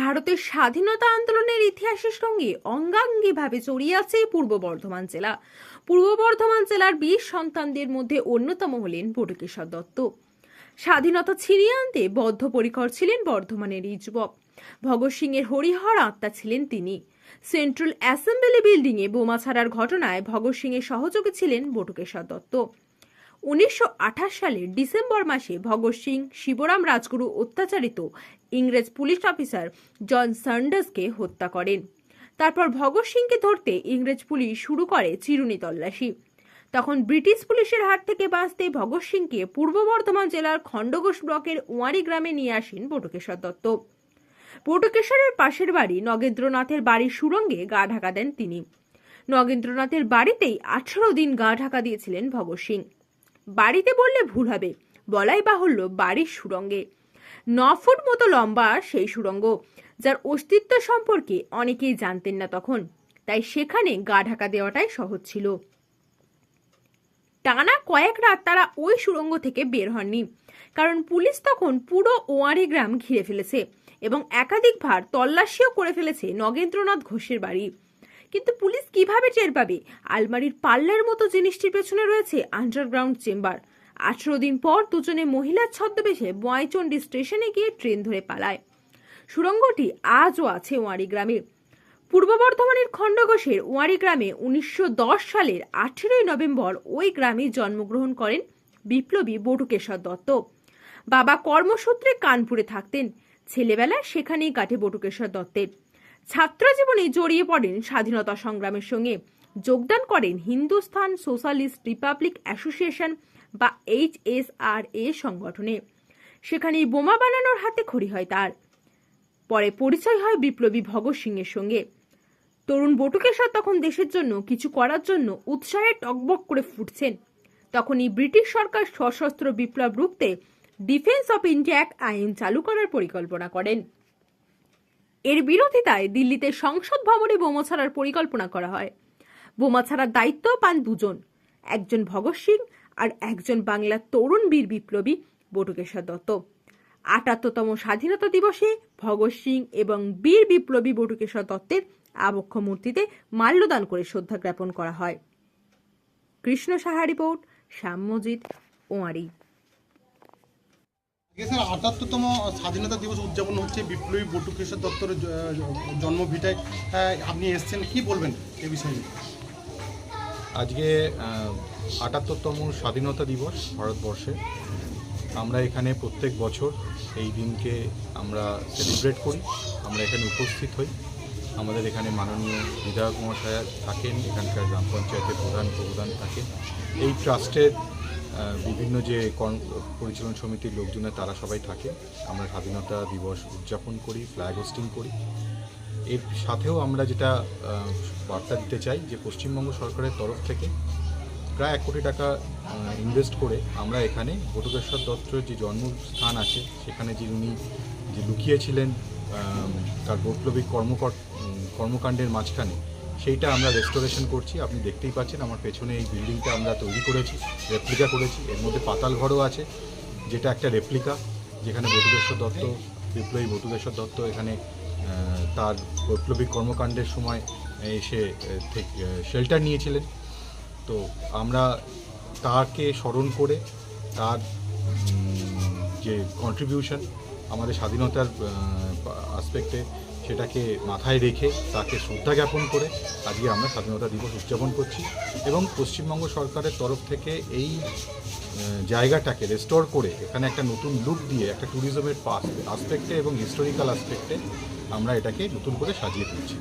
ভারতের স্বাধীনতা আন্দোলনের ইতিহাসের সঙ্গে অঙ্গাঙ্গিভাবে জড়িয়ে আছে পূর্ব বর্ধমান জেলা। পূর্ব বর্ধমান জেলার বীর সন্তানদের মধ্যে অন্যতম হলেন বটুকেশ্বর দত্ত। স্বাধীনতা ছিনিয়ে আনতে বদ্ধপরিকর ছিলেন বর্ধমানের এই যুবক। ভগৎ সিং এর হরিহর আত্মা ছিলেন তিনি। সেন্ট্রাল অ্যাসেম্বলি বিল্ডিংয়ে বোমা ছাড়ার ঘটনায় ভগৎ সিং এর সহযোগী ছিলেন বটুকেশ্বর দত্ত। উনিশশো আঠাশ সালের ডিসেম্বর মাসে ভগৎ সিং, শিবরাম রাজগুরু অত্যাচারিত ইংরেজ পুলিশ অফিসার জন সান্ডার্সকে হত্যা করেন। তারপর ভগৎ সিংকে ধরতে ইংরেজ পুলিশ শুরু করে চিরুনি তল্লাশি। তখন ব্রিটিশ পুলিশের হাত থেকে বাঁচতে ভগৎ সিংকে পূর্ব বর্ধমান জেলার খণ্ডঘোষ ব্লকের ওয়ারি গ্রামে নিয়ে আসেন বটুকেশ্বর দত্ত। বটুকেশ্বরের পাশের বাড়ি নগেন্দ্রনাথের বাড়ির সুরঙ্গে গা ঢাকা দেন তিনি। নগেন্দ্রনাথের বাড়িতেই আঠারো দিন গা ঢাকা দিয়েছিলেন ভগৎ সিং। বাড়িতে বললে ভুল হবে, বলাই বাহুল্য বাড়ির সুরঙ্গে ন ফুট মতো লম্বা সেই সুরঙ্গ যার অস্তিত্ব সম্পর্কে অনেকেই জানতেন না তখন, তাই সেখানে গা ঢাকা দেওয়াটাই সহজ ছিল। টানা কয়েক রাত তারা ওই সুড়ঙ্গ থেকে বের হননি, কারণ পুলিশ তখন পুরো ওয়ারি গ্রাম ঘিরে ফেলেছে এবং একাধিকবার তল্লাশিও করে ফেলেছে নগেন্দ্রনাথ ঘোষের বাড়ি। কিন্তু পুলিশ কীভাবে টের পাবে? আলমারির পাল্লার মতো জিনিসটির পেছনে রয়েছে আন্ডারগ্রাউন্ড চেম্বার আঠেরো দিন পর দুজনে মহিলার ছদ্মবেশে বয়চণ্ডী স্টেশনে গিয়ে ট্রেন ধরে পালায়। সুড়ঙ্গটি আজও আছে ওয়ারি গ্রামে। পূর্ব বর্ধমানের খণ্ডঘোষের ওয়ারি গ্রামে উনিশশো দশ সালের আঠেরোই নভেম্বর ওই গ্রামে জন্মগ্রহণ করেন বিপ্লবী বটুকেশ্বর দত্ত। বাবা কর্মসূত্রে কানপুরে থাকতেন। ছেলেবেলা সেখানেই কাটে বটুকেশ্বর দত্তের। ছাত্র জীবনে জড়িয়ে পড়েন স্বাধীনতা সংগ্রামের সঙ্গে। যোগদান করেন হিন্দুস্তান সোশ্যালিস্ট রিপাবলিক অ্যাসোসিয়েশন বা এইচ এস আর এ সংগঠনে। সেখানেই বোমা বানানোর হাতে খড়ি হয় তার। পরে পরিচয় হয় বিপ্লবী ভগৎ সিংয়ের সঙ্গে। তরুণ বটুকেশ্বর তখন দেশের জন্য, কিছু করার জন্য উৎসাহে টকবক করে ফুটছেন। তখনই ব্রিটিশ সরকার সশস্ত্র বিপ্লব রুখতে ডিফেন্স অফ ইন্ডিয়া অ্যাক্ট আইন চালু করার পরিকল্পনা করেন। এর বিরোধিতায় দিল্লিতে সংসদ ভবনে বোমা ছাড়ার পরিকল্পনা করা হয়। বোমা ছাড়ার দায়িত্ব পান দুজন, একজন ভগৎ সিং আর একজন বাংলার তরুণ বীর বিপ্লবী বটুকেশ্বর দত্ত। আটাত্তরতম স্বাধীনতা দিবসে ভগৎ সিং এবং বীর বিপ্লবী বটুকেশ্বর দত্তের আবক্ষ মূর্তিতে মাল্যদান করে শ্রদ্ধা জ্ঞাপন করা হয়। কৃষ্ণ সাহা রিপোর্ট, শ্যামজিৎ ওয়ারি। আটাত্তরতম স্বাধীনতা দিবস উদযাপন হচ্ছে, বিপ্লবী বটুকেশ্বর দত্তর জন্মভিটায় আপনি এসেছেন, কি বলবেন এ বিষয়ে? আজকে আটাত্তরতম স্বাধীনতা দিবস ভারতবর্ষে। আমরা এখানে প্রত্যেক বছর এই দিনকে আমরা সেলিব্রেট করি, আমরা এখানে উপস্থিত হই। আমাদের এখানে মাননীয় বিধায়ক মহাশয়া থাকেন, এখানকার গ্রাম পঞ্চায়েতের প্রধান প্রধান থাকেন। এই ট্রাস্টের বিভিন্ন যে পরিচালন সমিতির লোকজনে তারা সবাই থাকে। আমরা স্বাধীনতা দিবস উদযাপন করি ফ্ল্যাগ হোস্টিং করি। এর সাথেও আমরা যেটা বার্তা দিতে চাই যে পশ্চিমবঙ্গ সরকারের তরফ থেকে প্রায় এক কোটি টাকা ইনভেস্ট করে আমরা এখানে বটুকেশ্বর দত্তর যে জন্মস্থান আছে, সেখানে যে উনি যে লুকিয়েছিলেন তার বৈপ্লবিক কর্মকর কর্মকাণ্ডের মাঝখানে সেইটা আমরা রেস্টোরেশন করছি। আপনি দেখতেই পাচ্ছেন আমার পেছনে এই বিল্ডিংটা আমরা তৈরি করেছি রেপ্লিকা করেছি। এর মধ্যে পাতাল ঘরও আছে, যেটা একটা রেপ্লিকা যেখানে বটুকেশ্বর দত্ত বিপ্লবী বটুকেশ্বর দত্ত এখানে তার বৈপ্লবিক কর্মকাণ্ডের সময় এসে শেল্টার নিয়েছিলেন। তো আমরা তাকে স্মরণ করে তার যে কন্ট্রিবিউশন আমাদের স্বাধীনতার আসপেক্টে সেটাকে মাথায় রেখে তাকে শ্রদ্ধা জ্ঞাপন করে আজকে আমরা স্বাধীনতা দিবস উদযাপন করছি এবং পশ্চিমবঙ্গ সরকারের তরফ থেকে এই জায়গাটাকে রেস্টোর করে এখানে একটা নতুন লুক দিয়ে, একটা ট্যুরিজমের পাস আসপেক্টে এবং হিস্টোরিক্যাল আসপেক্টে আমরা এটাকে নতুন করে সাজিয়ে তুলছি।